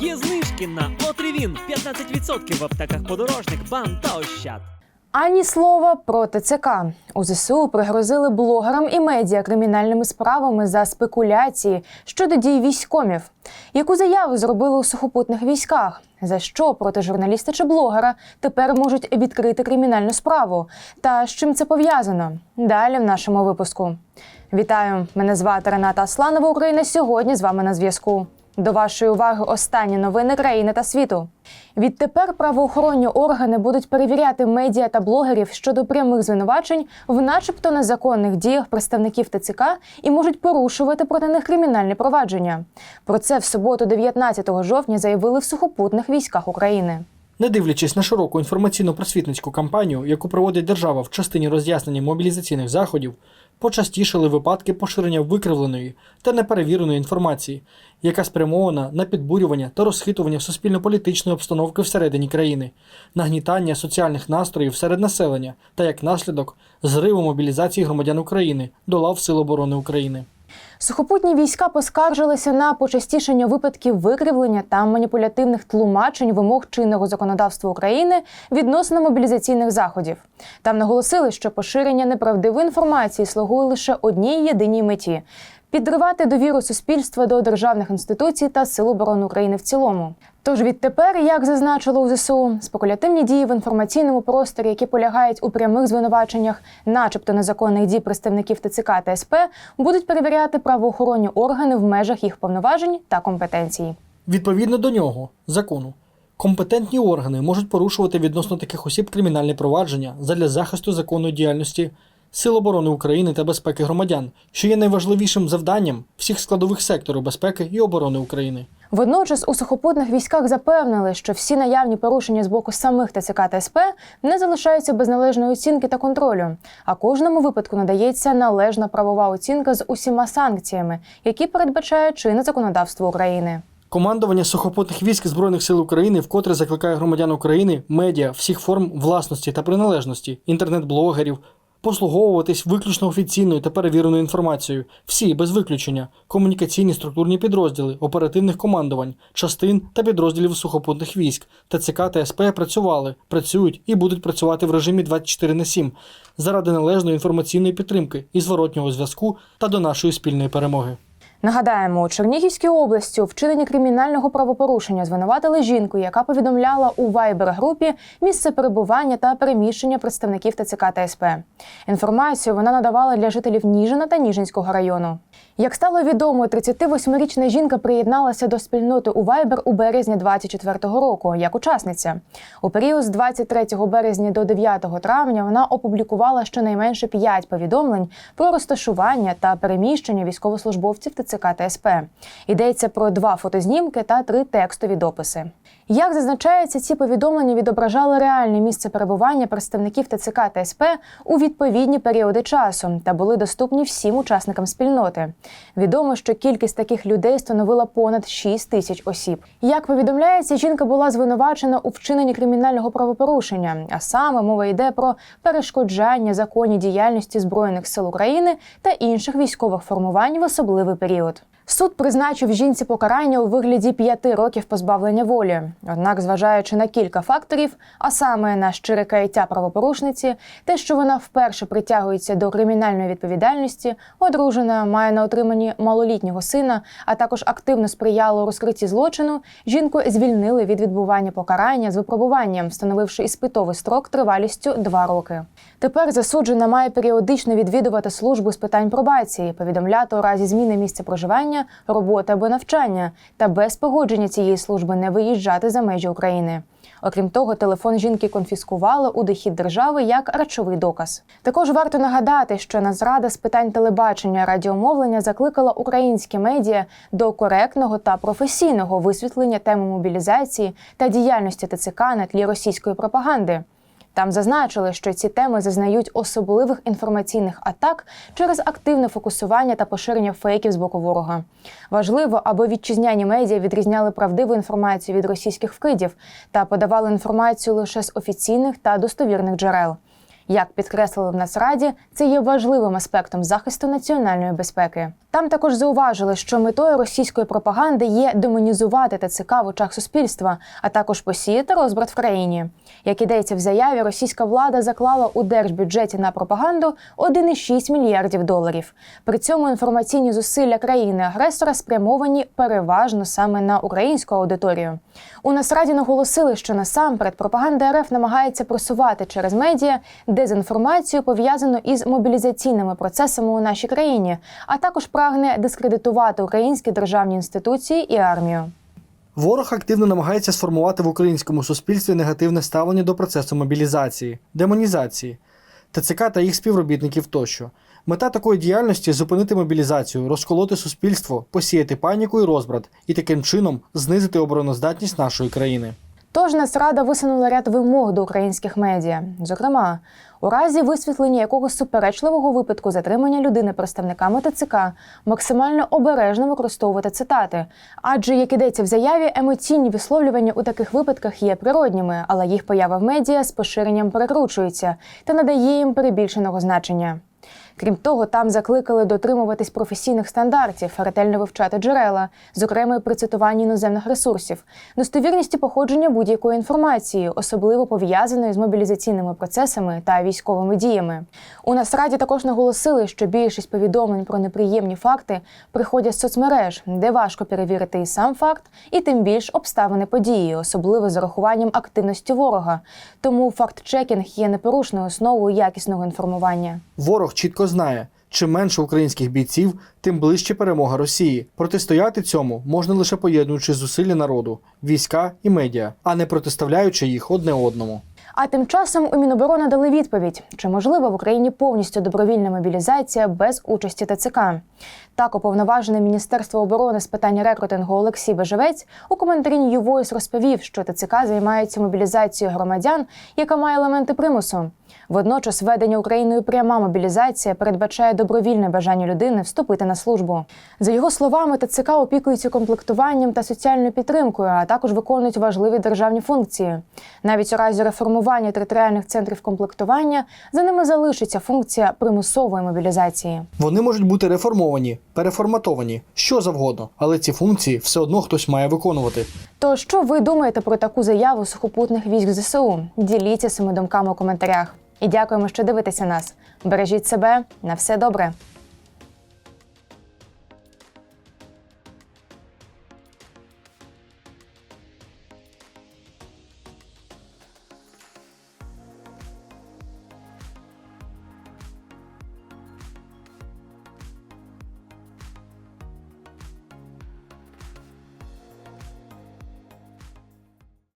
Є знижки на Отривін 15% в аптеках подорожник, бам та ощад. Ані слова про ТЦК. У ЗСУ пригрозили блогерам і медіа кримінальними справами за спекуляції щодо дій військомів. Яку заяву зробили у сухопутних військах? За що проти журналіста чи блогера тепер можуть відкрити кримінальну справу? Та з чим це пов'язано? Далі в нашому випуску. Вітаю! Мене звати Рената Асланова. Україна сьогодні з вами на зв'язку. До вашої уваги останні новини країни та світу. Відтепер правоохоронні органи будуть перевіряти медіа та блогерів щодо прямих звинувачень в, начебто, незаконних діях представників ТЦК і можуть порушувати проти них кримінальні провадження. Про це в суботу, 19 жовтня, заявили в сухопутних військах України. Не дивлячись на широку інформаційно-просвітницьку кампанію, яку проводить держава в частині роз'яснення мобілізаційних заходів, почастішали випадки поширення викривленої та неперевіреної інформації, яка спрямована на підбурювання та розхитування суспільно-політичної обстановки всередині країни, нагнітання соціальних настроїв серед населення та як наслідок зриву мобілізації громадян України до лав Сил оборони України. Сухопутні війська поскаржилися на почастішення випадків викривлення та маніпулятивних тлумачень вимог чинного законодавства України відносно мобілізаційних заходів. Там наголосили, що поширення неправдивої інформації слугує лише одній єдиній меті. Підривати довіру суспільства до державних інституцій та сил оборони України в цілому. Тож відтепер, як зазначило у ЗСУ, спекулятивні дії в інформаційному просторі, які полягають у прямих звинуваченнях, начебто незаконних дій представників ТЦК та СП, будуть перевіряти правоохоронні органи в межах їх повноважень та компетенції. Відповідно до нього, закону, компетентні органи можуть порушувати відносно таких осіб кримінальне провадження задля захисту законної діяльності Сил оборони України та безпеки громадян, що є найважливішим завданням всіх складових секторів безпеки і оборони України. Водночас у сухопутних військах запевнили, що всі наявні порушення з боку самих ТЦК та СП не залишаються без належної оцінки та контролю. А кожному випадку надається належна правова оцінка з усіма санкціями, які передбачає чинне законодавство України. Командування сухопутних військ Збройних сил України вкотре закликає громадян України, медіа всіх форм власності та приналежності, інтернет-блогерів, послуговуватись виключно офіційною та перевіреною інформацією. Всі без виключення комунікаційні структурні підрозділи оперативних командувань, частин та підрозділів сухопутних військ ТЦК та СП працювали, працюють і будуть працювати в режимі 24 на 7 заради належної інформаційної підтримки і зворотнього зв'язку та до нашої спільної перемоги. Нагадаємо, у Чернігівській області у кримінального правопорушення звинуватили жінку, яка повідомляла у вайбер-групі місце перебування та переміщення представників ТЦК та СП. Інформацію вона надавала для жителів Ніжина та Ніжинського району. Як стало відомо, 38-річна жінка приєдналася до спільноти у Viber у березні 24-го року як учасниця. У період з 23 березня до 9 травня вона опублікувала щонайменше 5 повідомлень про розташування та переміщення військовослужбовців ТЦК та СП. Йдеться про два фотознімки та три текстові дописи. Як зазначається, ці повідомлення відображали реальне місце перебування представників ТЦК та СП у відповідні періоди часу та були доступні всім учасникам спільноти. Відомо, що кількість таких людей становила понад 6 тисяч осіб. Як повідомляється, жінка була звинувачена у вчиненні кримінального правопорушення, а саме мова йде про перешкоджання законній діяльності збройних сил України та інших військових формувань в особливий період період. Суд призначив жінці покарання у вигляді п'яти років позбавлення волі. Однак, зважаючи на кілька факторів, а саме на щире каяття правопорушниці, те, що вона вперше притягується до кримінальної відповідальності, одружена, має на отриманні малолітнього сина, а також активно сприяла розкритті злочину, жінку звільнили від відбування покарання з випробуванням, встановивши іспитовий строк тривалістю два роки. Тепер засуджена має періодично відвідувати службу з питань пробації, повідомляти у разі зміни місця проживання, роботи або навчання, та без погодження цієї служби не виїжджати за межі України. Окрім того, телефон жінки конфіскували у дохід держави як речовий доказ. Також варто нагадати, що Нацрада з питань телебачення радіомовлення закликала українські медіа до коректного та професійного висвітлення теми мобілізації та діяльності ТЦК на тлі російської пропаганди. Там зазначили, що ці теми зазнають особливих інформаційних атак через активне фокусування та поширення фейків з боку ворога. Важливо, аби вітчизняні медіа відрізняли правдиву інформацію від російських вкидів та подавали інформацію лише з офіційних та достовірних джерел. Як підкреслили в Нацраді, це є важливим аспектом захисту національної безпеки. Там також зауважили, що метою російської пропаганди є демонізувати ТЦК в очах суспільства, а також посіяти розбрат в країні. Як ідеться в заяві, російська влада заклала у держбюджеті на пропаганду 1,6 мільярдів доларів. При цьому інформаційні зусилля країни-агресора спрямовані переважно саме на українську аудиторію. У Нацраді наголосили, що насамперед пропаганда РФ намагається просувати через медіа дезінформацію, пов'язану із мобілізаційними процесами у нашій країні, а також прагне дискредитувати українські державні інституції і армію. Ворог активно намагається сформувати в українському суспільстві негативне ставлення до процесу мобілізації, демонізації, ТЦК та їх співробітників тощо. Мета такої діяльності зупинити мобілізацію, розколоти суспільство, посіяти паніку і розбрат і таким чином знизити обороноздатність нашої країни. Тож Нацрада висунула ряд вимог до українських медіа. Зокрема, у разі висвітлення якогось суперечливого випадку затримання людини представниками ТЦК максимально обережно використовувати цитати. Адже, як ідеться в заяві, емоційні висловлювання у таких випадках є природніми, але їх поява в медіа з поширенням перекручується та надає їм перебільшеного значення. Крім того, там закликали дотримуватись професійних стандартів, ретельно вивчати джерела, зокрема і при цитуванні іноземних ресурсів, достовірність і походження будь-якої інформації, особливо пов'язаної з мобілізаційними процесами та військовими діями. У Нацраді також наголосили, що більшість повідомлень про неприємні факти приходять з соцмереж, де важко перевірити і сам факт, і тим більш обставини події, особливо з урахуванням активності ворога. Тому факт-чекінг є непорушною основою якісного інформування. Ворог чітко знає, чим менше українських бійців, тим ближче перемога Росії. Протистояти цьому можна лише поєднуючи зусилля народу, війська і медіа, а не протиставляючи їх одне одному. А тим часом у Міноборони дали відповідь: чи можлива в Україні повністю добровільна мобілізація без участі ТЦК? Так, уповноважений Міністерство оборони з питань рекрутингу Олексій Бежевець у коментарі New Voice розповів, що ТЦК займається мобілізацією громадян, яка має елементи примусу. Водночас, введення Україною пряма мобілізація передбачає добровільне бажання людини вступити на службу. За його словами, ТЦК опікується комплектуванням та соціальною підтримкою, а також виконують важливі державні функції. Навіть у разі реформування територіальних центрів комплектування за ними залишиться функція примусової мобілізації. Вони можуть бути реформовані, переформатовані, що завгодно, але ці функції все одно хтось має виконувати. То що ви думаєте про таку заяву сухопутних військ ЗСУ? Діліться своїми думками у коментарях. І дякуємо, що дивитеся нас. Бережіть себе на все добре.